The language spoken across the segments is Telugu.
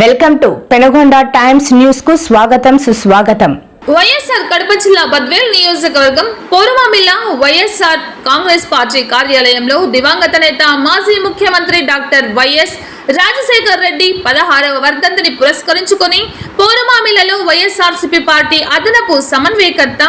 వెల్కమ్ టు పెనగొండ టైమ్స్ న్యూస్కు స్వాగతం సుస్వాగతం. వైఎస్ఆర్ కడప జిల్లా బద్వేల్ నియోజకవర్గం పోరుమామిల్ల వైఎస్ఆర్ కాంగ్రెస్ పార్టీ కార్యాలయంలో దివంగత నేత మాజీ ముఖ్యమంత్రి డాక్టర్ వైఎస్ రాజశేఖర్ రెడ్డి పదహారవ వర్ధంతిని పురస్కరించుకొని పూర్వమామిలలో వైఎస్ఆర్సీపీ పార్టీ అదనపు సమన్వయకర్త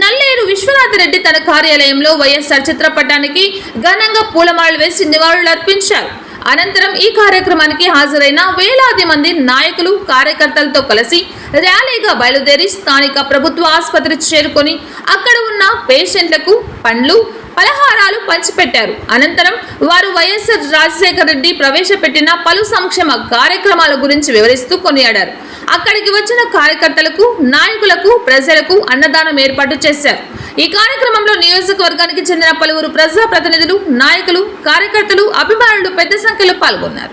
నల్లేరు విశ్వనాథ్ రెడ్డి తన కార్యాలయంలో వైఎస్ఆర్ చిత్రపటానికి ఘనంగా పూలమాలలు వేసి నివాళులర్పించారు. అనంతరం ఈ కార్యక్రమానికి హాజరైన వేలాది మంది నాయకులు కార్యకర్తలతో కలిసి ర్యాలీగా బయలుదేరి స్థానిక ప్రభుత్వ ఆసుపత్రికి చేరుకొని అక్కడ ఉన్న పేషెంట్లకు పండ్లు పలహారాలు పంచిపెట్టారు. అనంతరం వారు వైఎస్ఆర్ రాజశేఖర రెడ్డి ప్రవేశపెట్టిన పలు సంక్షేమ కార్యక్రమాల గురించి వివరిస్తూ కొనియాడారు. అక్కడికి వచ్చిన కార్యకర్తలకు నాయకులకు ప్రజలకు అన్నదానం ఏర్పాటు చేశారు. ఈ కార్యక్రమంలో నియోజకవర్గానికి చెందిన పలువురు ప్రజా ప్రతినిధులు నాయకులు కార్యకర్తలు అభిమానులు పెద్ద సంఖ్యలో పాల్గొన్నారు.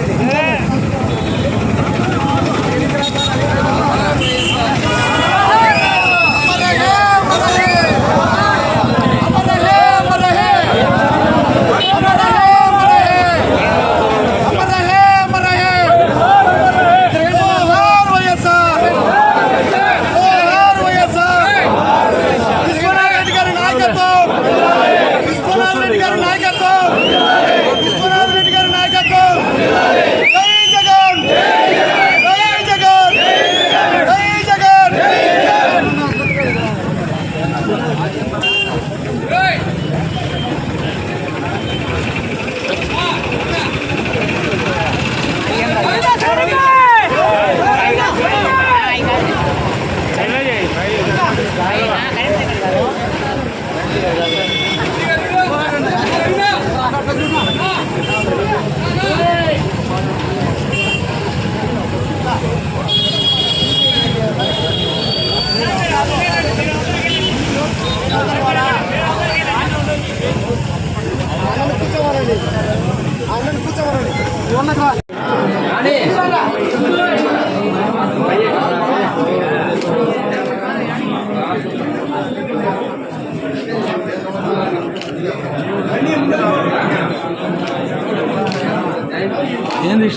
నాయకత్వం! విశ్వనాథ్ రెడ్డి గారి నాయకత్వం!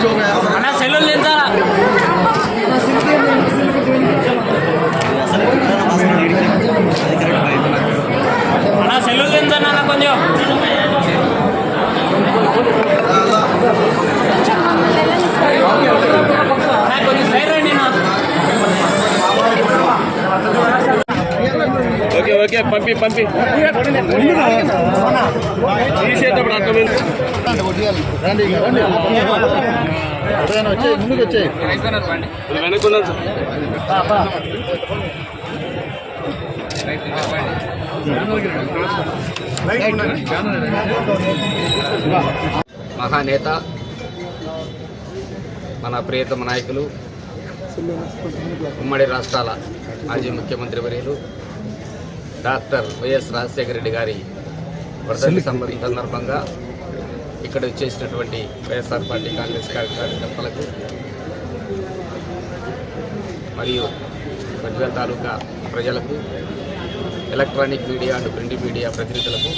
좋아요. పంపి పంపి. తీసేటప్పుడు అర్థమైంది. ముందుకు వచ్చే వెనక్కున్నాను సార్. మహానేత మన ప్రియతమ నాయకులు ఉమ్మడి రాష్ట్రాల మాజీ ముఖ్యమంత్రి వర్యులు డాక్టర్ వైఎస్ రాజశేఖర రెడ్డి గారి వర్ధంతి సందర్భంగా ఇక్కడ వచ్చేసినటువంటి వైఎస్ఆర్ పార్టీ కాంగ్రెస్ కార్య- కార్యకర్తలకు మరియు బద్వేల్ తాలూకా ప్రజలకు electronic media and print media ప్రతినిధులకు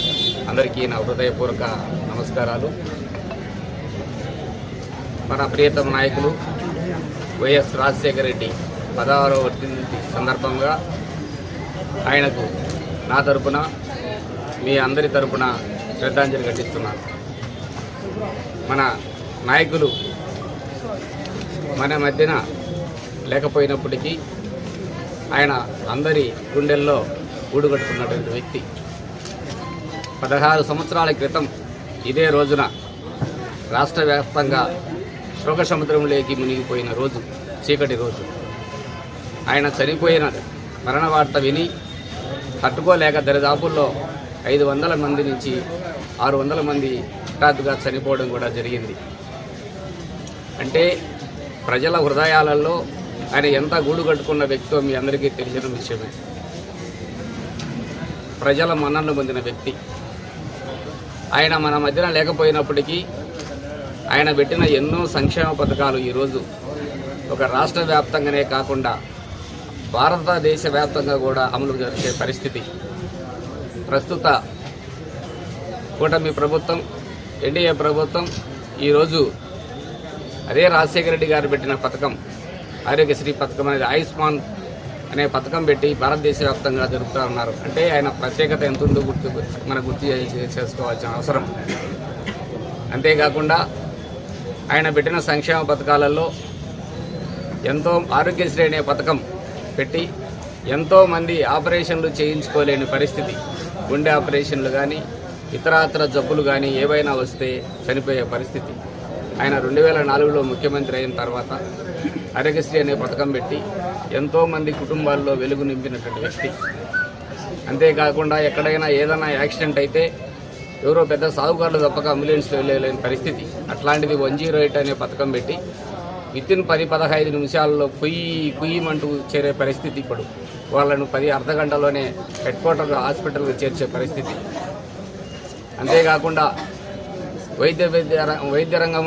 అందరికీ నా హృదయపూర్వక నమస్కారాలు. మన ప్రియతమ నాయకులు వైఎస్ రాజశేఖర రెడ్డి పదహారవ వర్ధంతి సందర్భంగా ఆయనకు నా తరపున మీ అందరి తరపున శ్రద్ధాంజలి ఘటిస్తున్నాను మన నాయకులు మన మధ్యన లేకపోయినప్పటికీ ఆయన అందరి గుండెల్లో ఊడుగట్టుకున్నటువంటి వ్యక్తి. పదహారు సంవత్సరాల క్రితం ఇదే రోజున రాష్ట్ర వ్యాప్తంగా శోక సముద్రంలోకి మునిగిపోయిన రోజు చీకటి రోజు. ఆయన చనిపోయిన మరణ వార్త విని తట్టుకోలేక దరిదాపుల్లో ఐదు వందల మంది నుంచి ఆరు వందల మంది హఠాత్తుగా చనిపోవడం కూడా జరిగింది. అంటే ప్రజల హృదయాలలో ఆయన ఎంత గూడు కట్టుకున్న వ్యక్తో మీ అందరికీ తెలిసిన విషయమే. ప్రజల మన్నలు పొందిన వ్యక్తి. ఆయన మన మధ్యన లేకపోయినప్పటికీ ఆయన పెట్టిన ఎన్నో సంక్షేమ పథకాలు ఈరోజు ఒక రాష్ట్ర వ్యాప్తంగానే కాకుండా భారతదేశ వ్యాప్తంగా కూడా అమలు జరిగే పరిస్థితి. ప్రస్తుత కూటమి ప్రభుత్వం ఎన్డీఏ ప్రభుత్వం ఈరోజు అదే రాజశేఖర రెడ్డి గారు పెట్టిన పథకం ఆరోగ్యశ్రీ పథకం అనేది ఆయుష్మాన్ అనే పథకం పెట్టి భారతదేశ వ్యాప్తంగా జరుపుతూ ఉన్నారు. అంటే ఆయన ప్రత్యేకత ఎంత ఉందో గుర్తు మనం గుర్తు చేసుకోవాల్సిన అవసరం. అంతేకాకుండా ఆయన పెట్టిన సంక్షేమ పథకాలలో ఎంతో ఆరోగ్యశ్రీ అనే పథకం పెట్టి ఎంతోమంది ఆపరేషన్లు చేయించుకోలేని పరిస్థితి. గుండె ఆపరేషన్లు కానీ ఇతరాతర జబ్బులు కానీ ఏవైనా వస్తే చనిపోయే పరిస్థితి. ఆయన రెండు వేల నాలుగులో ముఖ్యమంత్రి అయిన తర్వాత ఆరోగ్యశ్రీ అనే పథకం పెట్టి ఎంతోమంది కుటుంబాల్లో వెలుగు నింపినటువంటి వ్యక్తి. అంతేకాకుండా ఎక్కడైనా ఏదైనా యాక్సిడెంట్ అయితే ఎవరో పెద్ద సాగుకారులు తప్పక అంబులెన్స్లో వెళ్ళలేని పరిస్థితి. అట్లాంటిది వన్ జీరో ఎయిట్ అనే పథకం పెట్టి వితిన్ పది పదహైదు నిమిషాల్లో కుయ్యి కుయ్యమంటూ చేరే పరిస్థితి ఇప్పుడు. వాళ్ళను పది అర్ధ గంటలోనే హెడ్ క్వార్టర్ హాస్పిటల్కి చేర్చే పరిస్థితి. అంతేకాకుండా వైద్య వైద్య వైద్య రంగం